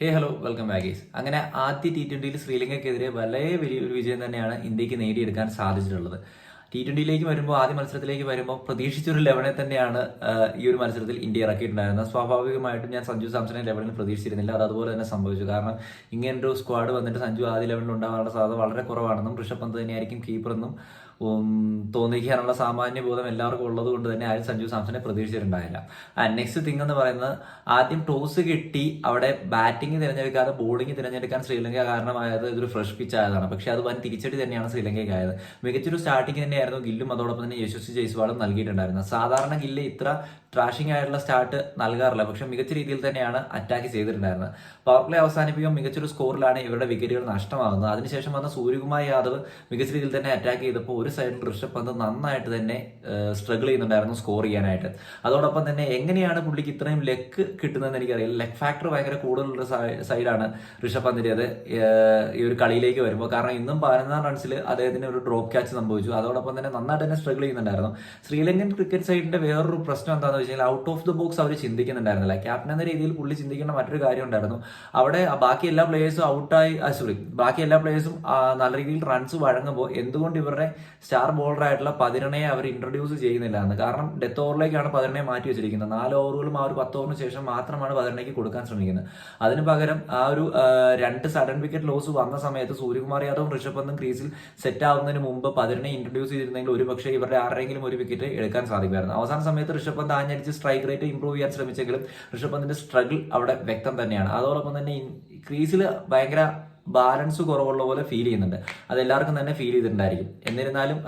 ഹേ hello welcome ബാഗേസ് അങ്ങനെ ആദ്യ T ട്വന്റിയിൽ ശ്രീലങ്കയ്ക്കെതിരെ വളരെ വലിയൊരു വിജയം തന്നെയാണ് ഇന്ത്യയ്ക്ക് നേടിയെടുക്കാൻ സാധിച്ചിട്ടുള്ളത്. ടി ട്വന്റിയിലേക്ക് വരുമ്പോൾ ആദ്യ മത്സരത്തിലേക്ക് വരുമ്പോൾ പ്രതീക്ഷിച്ചൊരു ലെവനെ തന്നെയാണ് ഈ ഒരു മത്സരത്തിൽ ഇന്ത്യ ഇറക്കിയിട്ടുണ്ടായിരുന്നത്. സ്വാഭാവികമായിട്ടും ഞാൻ സഞ്ജു സാംസനെ ലെവലിൽ പ്രതീക്ഷിച്ചിരുന്നില്ല. അത് അതുപോലെ തന്നെ സംഭവിച്ചു. കാരണം ഇങ്ങനൊരു സ്ക്വാഡ് വന്നിട്ട് സഞ്ജു ആദ്യ ലെവലിൽ ഉണ്ടാകാനുള്ള സാധ്യത വളരെ കുറവാണെന്നും ഋഷഭ് പന്ത് തന്നെയായിരിക്കും കീപ്പറെന്നും തോന്നിക്കാനുള്ള സാമാന്യ ബോധം എല്ലാവർക്കും ഉള്ളത് കൊണ്ട് തന്നെ ആരും സഞ്ജു സാംസനെ പ്രതീക്ഷിച്ചിട്ടുണ്ടായില്ല. നെക്സ്റ്റ് തിങ് എന്ന് പറയുന്നത് ആദ്യം ടോസ് കിട്ടി അവിടെ ബാറ്റിംഗ് തിരഞ്ഞെടുക്കാതെ ബോളിംഗ് തിരഞ്ഞെടുക്കാൻ ശ്രീലങ്ക കാരണമായത് ഇതൊരു ഫ്രഷ് പിച്ച് ആയതാണ്. പക്ഷെ അത് വൻ തിരിച്ചടി തന്നെയാണ് ശ്രീലങ്കയ്ക്ക് ആയത് മികച്ചൊരു സ്റ്റാർട്ടിംഗ് തന്നെയായിരുന്നു ഗില്ലും അതോടൊപ്പം തന്നെ യശസ്വി ജയ്സ്വാളും നൽകിയിട്ടുണ്ടായിരുന്നത്. സാധാരണ ഗില്ല് ഇത്ര ട്രാഷിംഗ് ആയിട്ടുള്ള സ്റ്റാർട്ട് നൽകാറില്ല. പക്ഷെ മികച്ച രീതിയിൽ തന്നെയാണ് അറ്റാക്ക് ചെയ്തിട്ടുണ്ടായിരുന്നത്. പവർ പ്ലേ അവസാനിപ്പിക്കുമ്പോൾ മികച്ചൊരു സ്കോറിലാണ് ഇവരുടെ വിക്കറ്റുകൾ നഷ്ടമാകുന്നത്. അതിനുശേഷം വന്ന സൂര്യകുമാർ യാദവ് മികച്ച രീതിയിൽ തന്നെ അറ്റാക്ക് ചെയ്തപ്പോൾ ഒരു സൈഡിൽ ഋഷഭ് പന്ത് നന്നായിട്ട് തന്നെ സ്ട്രഗിൾ ചെയ്യുന്നുണ്ടായിരുന്നു സ്കോർ ചെയ്യാനായിട്ട്. അതോടൊപ്പം തന്നെ എങ്ങനെയാണ് പുള്ളിക്ക് ഇത്രയും ലെക്ക് കിട്ടുന്നതെന്ന് എനിക്കറിയില്ല. ലെഗ് ഫാക്ടർ ഭയങ്കര കൂടുതലുള്ള സൈഡാണ് ഋഷഭ് പന്തിന്റെത് ഈ ഒരു കളിയിലേക്ക് വരുമ്പോൾ. കാരണം ഇന്നും പതിനൊന്നാം റൺസിൽ അദ്ദേഹത്തിന് ഒരു ഡ്രോപ്പ് ക്യാച്ച് സംഭവിച്ചു. അതോടൊപ്പം തന്നെ നന്നായിട്ട് തന്നെ സ്ട്രഗിൾ ചെയ്യുന്നുണ്ടായിരുന്നു. ശ്രീലങ്കൻ ക്രിക്കറ്റ് സൈഡിന്റെ വേറൊരു പ്രശ്നം എന്താണെന്ന് വെച്ചാൽ ഔട്ട് ഓഫ് ദി ബോക്സ് അവർ ചിന്തിക്കുന്നുണ്ടായിരുന്നില്ല. ക്യാപ്റ്റൻ എന്ന രീതിയിൽ പുള്ളി ചിന്തിക്കേണ്ട മറ്റൊരു കാര്യം ഉണ്ടായിരുന്നു. അവിടെ ബാക്കി എല്ലാ പ്ലേയേഴ്സും ഔട്ടായി സോറി ബാക്കി എല്ലാ പ്ലേയേഴ്സും നല്ല രീതിയിൽ റൺസ് വഴങ്ങുമ്പോൾ എന്തുകൊണ്ട് ഇവരുടെ സ്റ്റാർ ബോളർ ആയിട്ടുള്ള പതിനെണ്ണയെ അവർ ഇൻട്രൊഡ്യൂസ് ചെയ്യുന്നില്ല എന്ന് കാരണം ഡെത്ത് ഓവറിലേക്കാണ് പതിനെണ്ണയെ മാറ്റി വെച്ചിരിക്കുന്നത്. നാല് ഓവറുകളും ആ ഒരു പത്ത് ഓവറിന് ശേഷം മാത്രമാണ് പതിരണയ്ക്ക് കൊടുക്കാൻ ശ്രമിക്കുന്നത്. അതിന് പകരം ആ ഒരു രണ്ട് സഡൻ വിക്കറ്റ് ലോസ് വന്ന സമയത്ത് സൂര്യകുമാർ യാദവും ഋഷഭ് പന്തും ക്രീസിൽ സെറ്റ് ആവുന്നതിന് മുമ്പ് പതിരണയെ ഇൻട്രൊഡ്യൂസ് ചെയ്തിരുന്നെങ്കിൽ ഒരു പക്ഷേ ഇവരുടെ ആരുടെയെങ്കിലും ഒരു വിക്കറ്റ് എടുക്കാൻ സാധിക്കുമായിരുന്നു. അവസാന സമയത്ത് Rishabh Pant ആഞ്ഞടിച്ച് strike rate improve ചെയ്യാൻ ശ്രമിച്ചെങ്കിലും ഋഷഭ് പന്തിന്റെ സ്ട്രഗിൾ അവിടെ വ്യക്തം തന്നെയാണ്. അതോടൊപ്പം തന്നെ ക്രീസിൽ ഭയങ്കര ബാലൻസ് കുറവുള്ള പോലെ ഫീൽ ചെയ്യുന്നുണ്ട്. അത് എല്ലാവർക്കും തന്നെ ഫീൽ ചെയ്തിട്ടുണ്ടായിരിക്കും. എന്നിരുന്നാലും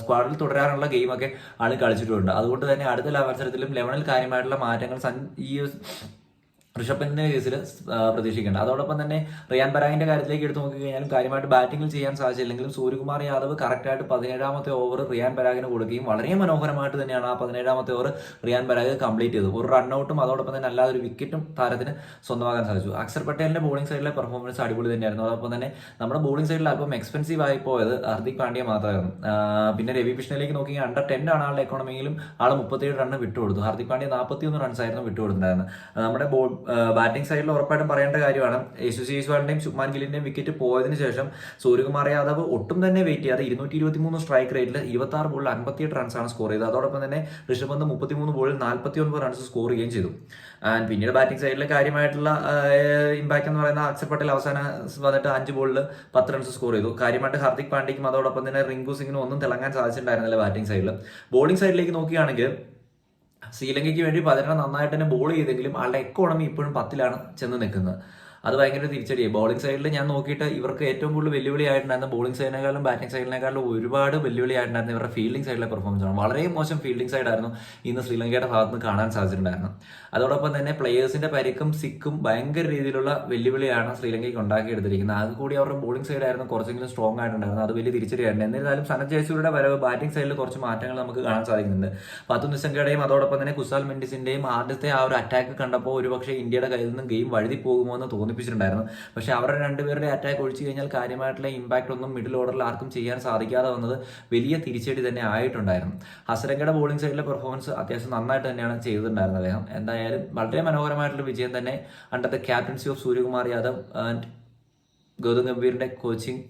സ്ക്വാഡിൽ തുടരാനുള്ള ഗെയിമൊക്കെ ആൾ കളിച്ചിട്ടുണ്ട്. അതുകൊണ്ട് തന്നെ അടുത്ത മത്സരത്തിലും ലെവനിൽ കാര്യമായിട്ടുള്ള മാറ്റങ്ങൾ ഈ ഋഷഭ് പന്തിന്റെ കേസിൽ പ്രതീക്ഷിക്കേണ്ട. അതോടൊപ്പം തന്നെ റിയാൻ പരാഗിന്റെ കാര്യത്തിലേക്ക് എടുത്തു നോക്കിക്കഴിഞ്ഞാലും കാര്യമായിട്ട് ബാറ്റിംഗിൽ ചെയ്യാൻ സാധിച്ചില്ലെങ്കിലും സൂര്യകുമാർ യാദവ് കറക്റ്റായിട്ട് പതിനേഴാമത്തെ ഓവർ റിയാൻ പരാഗിന് കൊടുക്കുകയും വളരെ മനോഹരമായിട്ട് തന്നെയാണ് ആ പതിനേഴാമത്തെ ഓവർ റിയാൻ പരാഗ് കംപ്ലീറ്റ് ചെയ്തത്. ഒരു റൺഔട്ടും അതോടൊപ്പം തന്നെ അല്ലാതെ ഒരു വിക്കറ്റും താരത്തിന് സ്വന്തമാക്കാൻ സാധിച്ചു. അക്സർ പട്ടേലിന്റെ ബോളിംഗ് സൈഡിലെ പെർഫോമൻസ് അടിപൊളി തന്നെയായിരുന്നു. അതോടൊപ്പം തന്നെ നമ്മുടെ ബോളിംഗ് സൈഡിൽ അല്പം എക്സ്പെൻസീവ് ആയി പോയത് ഹർദിക് പാണ്ഡ്യ മാത്രമായിരുന്നു. പിന്നെ രവി കൃഷ്ണയിലേക്ക് നോക്കി അണ്ടർ ടെൻ ആണ് ആളുടെ എക്കോണമിയിലും ആൾ മുപ്പത്തിയേഴ് റണ്ണ് വിട്ടുകൊടുത്തു. ഹർദിക് പാണ്ഡ്യ നാൽപ്പത്തി ഒന്ന് റൺസ് ആയിരുന്നു വിട്ടുകൊടുത്തിട്ടുണ്ടായിരുന്നത്. നമ്മുടെ ബോൾ ബാറ്റിംഗ് സൈഡിൽ ഉറപ്പായിട്ടും പറയേണ്ട കാര്യമാണ്. യേശു ജയ്സ്വാളിന്റെയും ശുഭ്മാൻ ഗില്ലിന്റെയും വിക്കറ്റ് പോയതിനു ശേഷം സൂര്യകുമാർ യാദവ് ഒട്ടും തന്നെ വെയിറ്റ് ചെയ്യാതെ ഇരുന്നൂറ്റി ഇരുപത്തി മൂന്ന് സ്ട്രൈക്ക് റേറ്റിൽ ഇരുപത്തി ആറ് ബോളിൽ അൻപത്തിയെട്ട് റൺസാണ് സ്കോർ ചെയ്തത്. അതോടൊപ്പം തന്നെ ഋഷഭ് പന്ത് മുപ്പത്തി മൂന്ന് ബോളിൽ നാൽപ്പത്തി ഒൻപത് റൺസ് സ്കോർ ചെയ്യുകയും ചെയ്തു. ആൻഡ് പിന്നീട് ബാറ്റിംഗ് സൈഡിലെ കാര്യമായിട്ടുള്ള ഇമ്പാക്ട് എന്ന് പറയുന്ന അക്ഷർ പട്ടേൽ അവസാന വന്നിട്ട് അഞ്ച് ബോളിൽ പത്ത് റൺസ് സ്കോർ ചെയ്തു. കാര്യമായിട്ട് ഹാർദിക് പാണ്ഡ്യയ്ക്കും അതോടൊപ്പം തന്നെ റിങ്കു സിംഗിനും ഒന്നും തിളങ്ങാൻ സാധിച്ചിട്ടുണ്ടായിരുന്നില്ല ബാറ്റിംഗ് സൈഡിൽ ബോളിംഗ് സൈഡിലേക്ക് നോക്കുകയാണെങ്കിൽ ശ്രീലങ്കയ്ക്ക് വേണ്ടി പതിനെണ്ണം നന്നായിട്ട് തന്നെ ബോൾ ചെയ്തെങ്കിലും ആളുടെ എക്കോണമി ഇപ്പോഴും പത്തിലാണ് ചെന്ന് നിൽക്കുന്നത്. അത് ഭയങ്കര തിരിച്ചടിയായി. ബോളിംഗ് സൈഡിൽ ഞാൻ നോക്കിയിട്ട് ഇവർക്ക് ഏറ്റവും കൂടുതൽ വെല്ലുവിളി ആയിട്ടുണ്ടായിരുന്ന ബോളിംഗ് സൈഡിനേക്കാളും ബാറ്റിംഗ് സൈഡിനേക്കാളും ഒരുപാട് വെല്ലുവിളി ആയിട്ടുണ്ടായിരുന്ന ഇവരുടെ ഫീൽഡിംഗ് സൈഡിലെ പെർഫോമൻസ് ആണ്. വളരെ മോശം ഫീൽഡിംഗ് സൈഡായിരുന്നു ഇന്ന് ശ്രീലങ്കയുടെ ഭാഗത്ത് നിന്ന് കാണാൻ സാധിച്ചിട്ടുണ്ടായിരുന്നു അതോടൊപ്പം തന്നെ പ്ലേയേഴ്സിന്റെ പരിക്കും സിക്കും ഭയങ്കര രീതിയിലുള്ള വെല്ലുവിളിയാണ് ശ്രീലങ്കയ്ക്ക് ഉണ്ടാക്കിയെടുത്തിരിക്കുന്നത്. അത് കൂടി അവരുടെ ബോളിംഗ് സൈഡായിരുന്നു കുറച്ചെങ്കിലും സ്ട്രോങ് ആയിട്ടുണ്ടായിരുന്നു അത് വലിയ തിരിച്ചടിയായിരുന്നു. എന്നിരുന്നാലും സനത് ജയസൂരിയുടെ വരവ് ബാറ്റിംഗ് സൈഡിൽ കുറച്ച് മാറ്റങ്ങൾ നമുക്ക് കാണാൻ സാധിക്കുന്നുണ്ട്. പത്തു നിസംഗയുടെയും അതോടൊപ്പം തന്നെ കുസാൽ മെൻഡിസിന്റെയും ആദ്യത്തെ ആ ഒരു അറ്റാക്ക് കണ്ടപ്പോൾ ഒരുപക്ഷെ ഇന്ത്യയുടെ കയ്യിൽ നിന്ന് ഗെയിം വഴുതി പോകുമോ എന്ന് തോന്നിപ്പിച്ചിട്ടുണ്ടായിരുന്നു പക്ഷേ അവരുടെ രണ്ടുപേരുടെ അറ്റാക്ക് ഒഴിച്ചു കഴിഞ്ഞാൽ കാര്യമായിട്ടുള്ള ഇമ്പാക്ട് ഒന്നും മിഡിൽ ഓർഡറിൽ ആർക്കും ചെയ്യാൻ സാധിക്കാതെ വന്നത് വലിയ തിരിച്ചടി തന്നെ ആയിട്ടുണ്ടായിരുന്നു. ഹസരങ്കയുടെ ബോളിംഗ് സൈഡിലെ പെർഫോമൻസ് അത്യാവശ്യം നന്നായിട്ട് തന്നെയാണ് ചെയ്തിട്ടുണ്ടായിരുന്നത് അദ്ദേഹം. എന്തായാലും വളരെ മനോഹരമായിട്ടുള്ള വിജയം തന്നെ under the captaincy of Suryakumar Yadav and Gautam ഗംഭീറിന്റെ coaching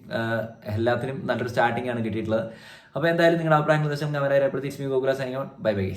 എല്ലാത്തിനും നല്ലൊരു സ്റ്റാർട്ടിംഗ് ആണ് കിട്ടിയിട്ടുള്ളത്. അപ്പോൾ എന്തായാലും നിങ്ങളുടെ അഭിപ്രായങ്ങൾ ദിവസം ഞാൻ വരെ പ്രതീക്ഷ ഗോകുല സൈനിക ബൈ ബൈ